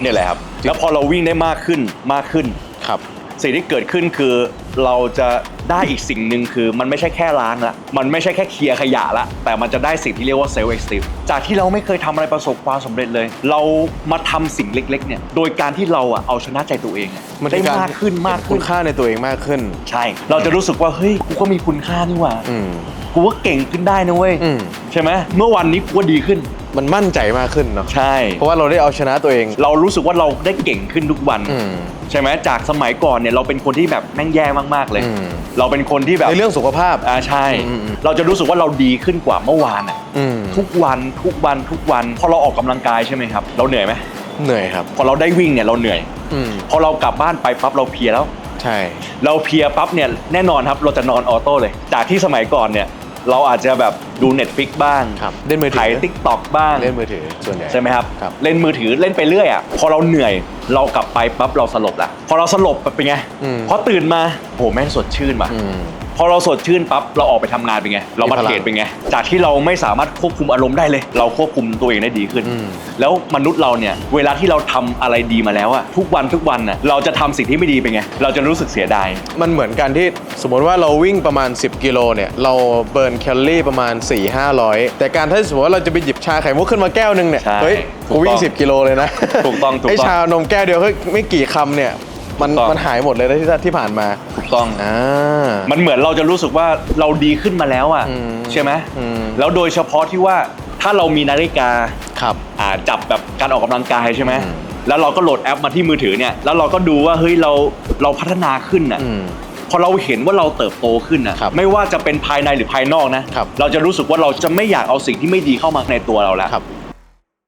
เนี่ยแหละครับ แล้วพอเราวิ่งได้มากขึ้นมากขึ้นครับ สิ่งที่เกิดขึ้นคือเราจะได้อีกสิ่งหนึ่งคือมันไม่ใช่แค่ล้างละมันไม่ใช่แค่เคลียร์ขยะละ แต่มันจะได้สิ่งที่เรียกว่าเซลล์เอ็กซ์ตีจากที่เราไม่เคยทำอะไรประสบความสำเร็จเลย เรามาทำสิ่งเล็กๆเนี่ยโดยการที่เราอะเอาชนะใจตัวเองอะมันได้คือรมากขึ้นมากคุขึ้ณนค่าในตัวเองมากขึ้น ใช่ เราจะรู้สึกว่าเฮ้ยกูก็มีคุณค่านี่หว่าอืมกูก็เก่งขึ้นได้นะเว้ยอืมใช่ไหมเมื่อวันนี้กูก็ดีขึ้น มันมั่นใจมากขึ้นเนาะใช่ เพราะว่าเราได้เอาชนะตัวเอง เรารู้สึกว่าเราได้เก่งขึ้นทุกวัน อืม ใช่ไหมจากสมัยก่อนเนี่ยเราเป็นคนที่แบบแม่งแย่มากๆเลย อืม เราเป็นคนที่แบบในเรื่องสุขภาพ อ่าใช่ อืมอืม เราจะรู้สึกว่าเราดีขึ้นกว่าเมื่อวานอะอืมทุกวันทุกวันทุกวันพอเราออกกำลังกายใช่ไหมครับ เราเหนื่อยไหมเหนื่อยครับ พอเราได้วิ่งเนี่ยเราเหนื่อย อืมพอเรากลับบ้านไปปั๊บเราเพลียแล้ว ใช่ เราเพลียปั๊บเนี่ยแน่นอนครับเราจะนอนออโต้เลย จากที่สมัยก่อนเนี่ย เราอาจจะแบบดู Netflix บ้างครับเล่นมือถืถ่ายอติ๊กต็อกบ้าง เล่นมือถือส่วนใหญ่ ใช่ไหมครับ ครับ เล่นมือถือเล่นไปเรื่อยอะพอเราเหนื่อยเรากลับไปปั๊บเราสลบละพอเราสลบเป็นไงอืมพอตื่นมาโหแม่งสดชื่นว่ะ อืม พอเราสดชื่นปั๊บเราออกไปทำงานเป็นไง เรามามีพลังเทรดเป็นไง จากที่เราไม่สามารถควบคุมอารมณ์ได้เลย เราควบคุมตัวเองได้ดีขึ้น อืม แล้วมนุษย์เราเนี่ยเวลาที่เราทำอะไรดีมาแล้วอะทุกวันทุกวันน่ะเราจะทำสิ่งที่ไม่ดีเป็นไง เราจะรู้สึกเสียดาย มันเหมือนกันที่สมมติว่าเราวิ่งประมาณ 10 กิโลเนี่ย เราเบิร์นแคลอรี่ประมาณ 4 500 แต่การถ้าสมมติว่าเราจะไปหยิบชาไข่มุกขึ้นมาแก้วหนึงเนี่ย ใช่เฮ้ยถูกกูวิ่ง ต้อง10 กิโลเลยนะถูกต้องถูกต้องไอชานมแก้วเดียวเฮ้ยไม่กี่คำเนี่ย มันถูกต้อง มันหายหมดเลยนะที่ที่ผ่านมาถูกต้อง อ่า มันเหมือนเราจะรู้สึกว่าเราดีขึ้นมาแล้วอะอืมใช่ไหมอืมแล้วโดยเฉพาะที่ว่าถ้าเรามีนาฬิกาครับอ่าจับแบบการออกกำลังกายใช่ไหมอืมแล้วเราก็โหลดแอปมาที่มือถือเนี่ยแล้วเราก็ดูว่าเฮ้ยเราเราพัฒนาขึ้นน่ะอืมพอเราเห็นว่าเราเติบโตขึ้นน่ะครับไม่ว่าจะเป็นภายในหรือภายนอกนะครับเราจะรู้สึกว่าเราจะไม่อยากเอาสิ่งที่ไม่ดีเข้ามาในตัวเราแล้วครับ